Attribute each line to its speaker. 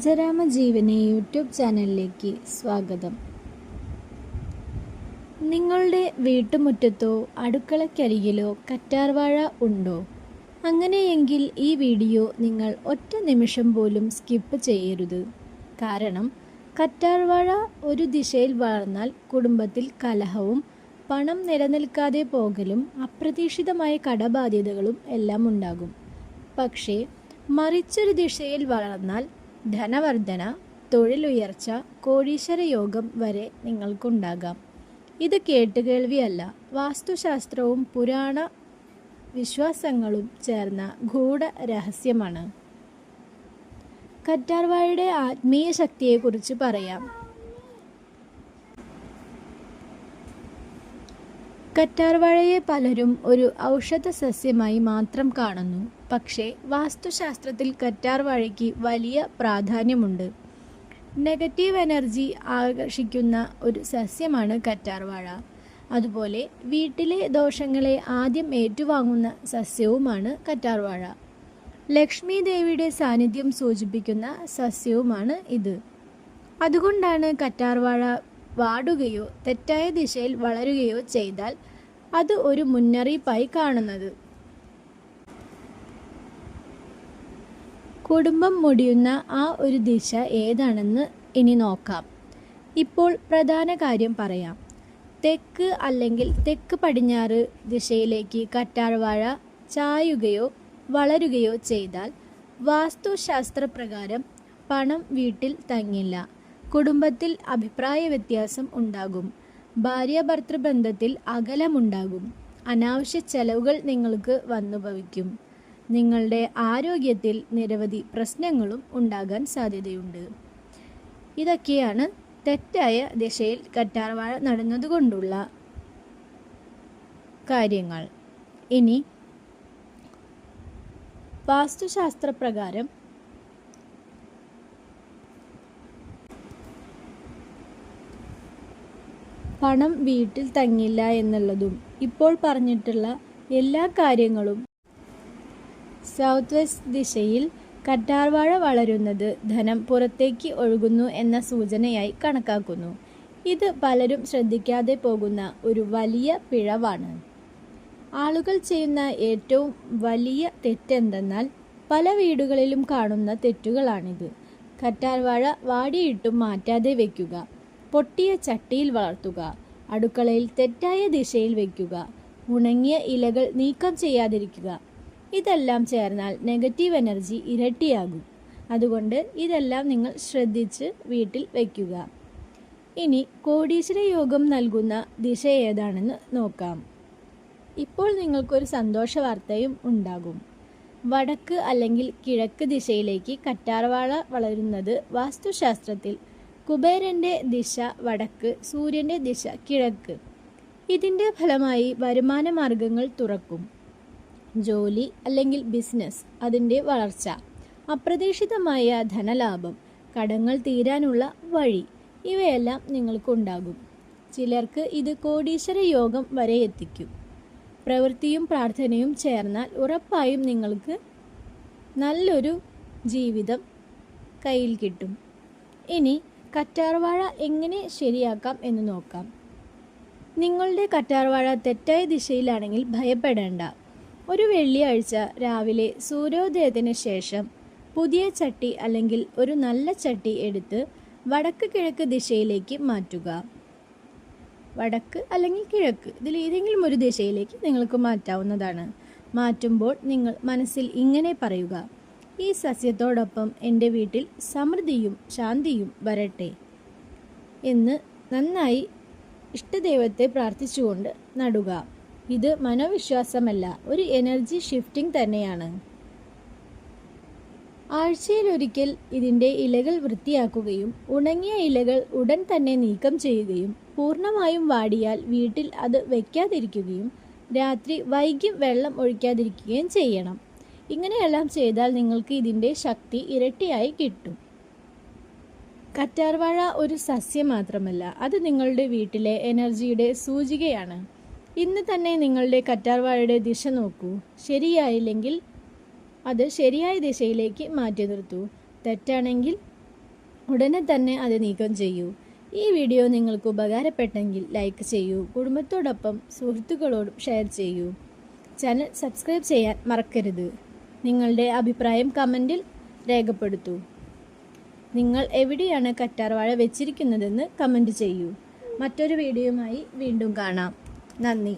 Speaker 1: പഞ്ചരാമജീവനി YouTube ചാനലിലേക്ക് സ്വാഗതം. നിങ്ങളുടെ വീട്ടുമുറ്റത്തോ അടുക്കളക്കരികിലോ കറ്റാർവാഴ ഉണ്ടോ? അങ്ങനെയെങ്കിൽ ഈ വീഡിയോ നിങ്ങൾ ഒറ്റ നിമിഷം പോലും സ്കിപ്പ് ചെയ്യരുത്. കാരണം കറ്റാർവാഴ ഒരു ദിശയിൽ വളർന്നാൽ കുടുംബത്തിൽ കലഹവും പണം നിലനിൽക്കാതെ പോകലും അപ്രതീക്ഷിതമായ കടബാധ്യതകളും എല്ലാം ഉണ്ടാകും. പക്ഷേ മറിച്ചൊരു ദിശയിൽ വളർന്നാൽ ധനവർധന തൊഴിലുയർച്ച കോടീശ്വര യോഗം വരെ നിങ്ങൾക്കുണ്ടാകാം. ഇത് കേട്ടുകേൾവിയല്ല. വാസ്തുശാസ്ത്രവും പുരാണ വിശ്വാസങ്ങളും ചേർന്ന ഗൂഢ രഹസ്യമാണ്. കറ്റാർവാഴയുടെ ആത്മീയ ശക്തിയെക്കുറിച്ച് പറയാം. കറ്റാർവാഴയെ പലരും ഒരു ഔഷധ സസ്യമായി മാത്രം കാണുന്നു. പക്ഷേ വാസ്തുശാസ്ത്രത്തിൽ കറ്റാർവാഴയ്ക്ക് വലിയ പ്രാധാന്യമുണ്ട്. നെഗറ്റീവ് എനർജി ആകർഷിക്കുന്ന ഒരു സസ്യമാണ് കറ്റാർവാഴ. അതുപോലെ വീട്ടിലെ ദോഷങ്ങളെ ആദ്യം ഏറ്റുവാങ്ങുന്ന സസ്യവുമാണ് കറ്റാർവാഴ. ലക്ഷ്മി ദേവിയുടെ സാന്നിധ്യം സൂചിപ്പിക്കുന്ന സസ്യവുമാണ് ഇത്. അതുകൊണ്ടാണ് കറ്റാർവാഴ വാടുകയോ തെറ്റായ ദിശയിൽ വളരുകയോ ചെയ്താൽ അത് ഒരു മുന്നറിയിപ്പായി കാണുന്നത്. കുടുംബം മുടിയുന്ന ആ ഒരു ദിശ ഏതാണെന്ന് ഇനി നോക്കാം. ഇപ്പോൾ പ്രധാന കാര്യം പറയാം. തെക്ക് അല്ലെങ്കിൽ തെക്ക് പടിഞ്ഞാറ് ദിശയിലേക്ക് കറ്റാർവാഴ ചായുകയോ വളരുകയോ ചെയ്താൽ വാസ്തുശാസ്ത്രപ്രകാരം പണം വീട്ടിൽ തങ്ങില്ല. കുടുംബത്തിൽ അഭിപ്രായ വ്യത്യാസം ഉണ്ടാകും. ഭാര്യ ഭർത്തൃബന്ധത്തിൽ അകലമുണ്ടാകും. അനാവശ്യ ചെലവുകൾ നിങ്ങൾക്ക് വന്നുഭവിക്കും. നിങ്ങളുടെ ആരോഗ്യത്തിൽ നിരവധി പ്രശ്നങ്ങളും ഉണ്ടാകാൻ സാധ്യതയുണ്ട്. ഇതൊക്കെയാണ് തെറ്റായ ദിശയിൽ കറ്റാർവാഴ നടുന്നതുകൊണ്ടുള്ള കാര്യങ്ങൾ. ഇനി വാസ്തുശാസ്ത്രപ്രകാരം പണം വീട്ടിൽ തങ്ങില്ല എന്നുള്ളതും ഇപ്പോൾ പറഞ്ഞിട്ടുള്ള എല്ലാ കാര്യങ്ങളും സൗത്ത് വെസ്റ്റ് ദിശയിൽ കറ്റാർവാഴ വളരുന്നത് ധനം പുറത്തേക്ക് ഒഴുകുന്നു എന്ന സൂചനയായി കണക്കാക്കുന്നു. ഇത് പലരും ശ്രദ്ധിക്കാതെ പോകുന്ന ഒരു വലിയ പിഴവാണ്. ആളുകൾ ചെയ്യുന്ന ഏറ്റവും വലിയ തെറ്റെന്തെന്നാൽ പല വീടുകളിലും കാണുന്ന തെറ്റുകളാണിത്. കറ്റാർവാഴ വാടിയിട്ടും മാറ്റാതെ വയ്ക്കുക പൊട്ടിയ ചട്ടിയിൽ വളർത്തുക. അടുക്കളയിൽ തെറ്റായ ദിശയിൽ വയ്ക്കുക ഉണങ്ങിയ ഇലകൾ നീക്കം ചെയ്യാതിരിക്കുക. ഇതെല്ലാം ചേർന്നാൽ നെഗറ്റീവ് എനർജി ഇരട്ടിയാകും. അതുകൊണ്ട് ഇതെല്ലാം നിങ്ങൾ ശ്രദ്ധിച്ച് വീട്ടിൽ വയ്ക്കുക ഇനി കോടീശ്വര യോഗം നൽകുന്ന ദിശ ഏതാണെന്ന് നോക്കാം. ഇപ്പോൾ നിങ്ങൾക്കൊരു സന്തോഷ വാർത്തയും ഉണ്ടാകും. വടക്ക് അല്ലെങ്കിൽ കിഴക്ക് ദിശയിലേക്ക് കറ്റാർവാഴ വളരുന്നത് വാസ്തുശാസ്ത്രത്തിൽ കുബേരന്റെ ദിശ വടക്ക് സൂര്യന്റെ ദിശ കിഴക്ക്. ഇതിന്റെ ഫലമായി വരുമാന മാർഗങ്ങൾ തുറക്കും. ജോലി അല്ലെങ്കിൽ ബിസിനസ് അതിന്റെ വളർച്ച. അപ്രതീക്ഷിതമായ ധനലാഭം കടങ്ങൾ തീരാനുള്ള വഴി ഇവയെല്ലാം നിങ്ങൾക്കുണ്ടാകും ചിലർക്ക് ഇത് കോടീശ്വര യോഗം വരെ എത്തിക്കും. പ്രവൃത്തിയും പ്രാർത്ഥനയും ചേർന്നാൽ ഉറപ്പായും നിങ്ങൾക്ക് നല്ലൊരു ജീവിതം കയ്യിൽ കിട്ടും. ഇനി കറ്റാർവാഴ എങ്ങനെ ശരിയാക്കാം എന്ന് നോക്കാം. നിങ്ങളുടെ കറ്റാർവാഴ തെറ്റായ ദിശയിലാണെങ്കിൽ ഭയപ്പെടേണ്ട. ഒരു വെള്ളിയാഴ്ച രാവിലെ സൂര്യോദയത്തിന് ശേഷം പുതിയ ചട്ടി അല്ലെങ്കിൽ ഒരു നല്ല ചട്ടി എടുത്ത് വടക്ക് കിഴക്ക് ദിശയിലേക്ക് മാറ്റുക. വടക്ക് അല്ലെങ്കിൽ കിഴക്ക് ഇതിൽ ഏതെങ്കിലും ഒരു ദിശയിലേക്ക് നിങ്ങൾക്ക് മാറ്റാവുന്നതാണ്. മാറ്റുമ്പോൾ നിങ്ങൾ മനസ്സിൽ ഇങ്ങനെ പറയുക. ഈ സസ്യത്തോടൊപ്പം എന്റെ വീട്ടിൽ സമൃദ്ധിയും ശാന്തിയും വരട്ടെ എന്ന് നന്നായി ഇഷ്ടദൈവത്തെ പ്രാർത്ഥിച്ചുകൊണ്ട് നടുക. ഇത് മനോവിശ്വാസമല്ല ഒരു എനർജി ഷിഫ്റ്റിംഗ് തന്നെയാണ്. ആഴ്ചയിലൊരിക്കൽ ഇതിന്റെ ഇലകൾ വൃത്തിയാക്കുകയും ഉണങ്ങിയ ഇലകൾ ഉടൻ തന്നെ നീക്കം ചെയ്യുകയും പൂർണമായും വാടിയാൽ വീട്ടിൽ അത് വയ്ക്കാതിരിക്കുകയും രാത്രി വൈകി വെള്ളം ഒഴിക്കാതിരിക്കുകയും ചെയ്യണം. ഇങ്ങനെയെല്ലാം ചെയ്താൽ നിങ്ങൾക്ക് ഇതിന്റെ ശക്തി ഇരട്ടിയായി കിട്ടും. കറ്റാർവാഴ ഒരു സസ്യം മാത്രമല്ല അത് നിങ്ങളുടെ വീട്ടിലെ എനർജിയുടെ സൂചികയാണ്. ഇന്ന് തന്നെ നിങ്ങളുടെ കറ്റാർവാഴയുടെ ദിശ നോക്കൂ. ശരിയായില്ലെങ്കിൽ അത് ശരിയായ ദിശയിലേക്ക് മാറ്റി നിർത്തൂ. തെറ്റാണെങ്കിൽ ഉടനെ തന്നെ അത് നീക്കം ചെയ്യൂ. ഈ വീഡിയോ നിങ്ങൾക്ക് ഉപകാരപ്പെട്ടെങ്കിൽ ലൈക്ക് ചെയ്യൂ. കുടുംബത്തോടൊപ്പം സുഹൃത്തുക്കളോടും ഷെയർ ചെയ്യൂ. ചാനൽ സബ്സ്ക്രൈബ് ചെയ്യാൻ മറക്കരുത്. നിങ്ങളുടെ അഭിപ്രായം കമന്റിൽ രേഖപ്പെടുത്തൂ. നിങ്ങൾ എവിടെയാണ് കറ്റാർവാഴ വെച്ചിരിക്കുന്നതെന്ന് കമന്റ് ചെയ്യൂ. മറ്റൊരു വീഡിയോയുമായി വീണ്ടും കാണാം. നന്ദി.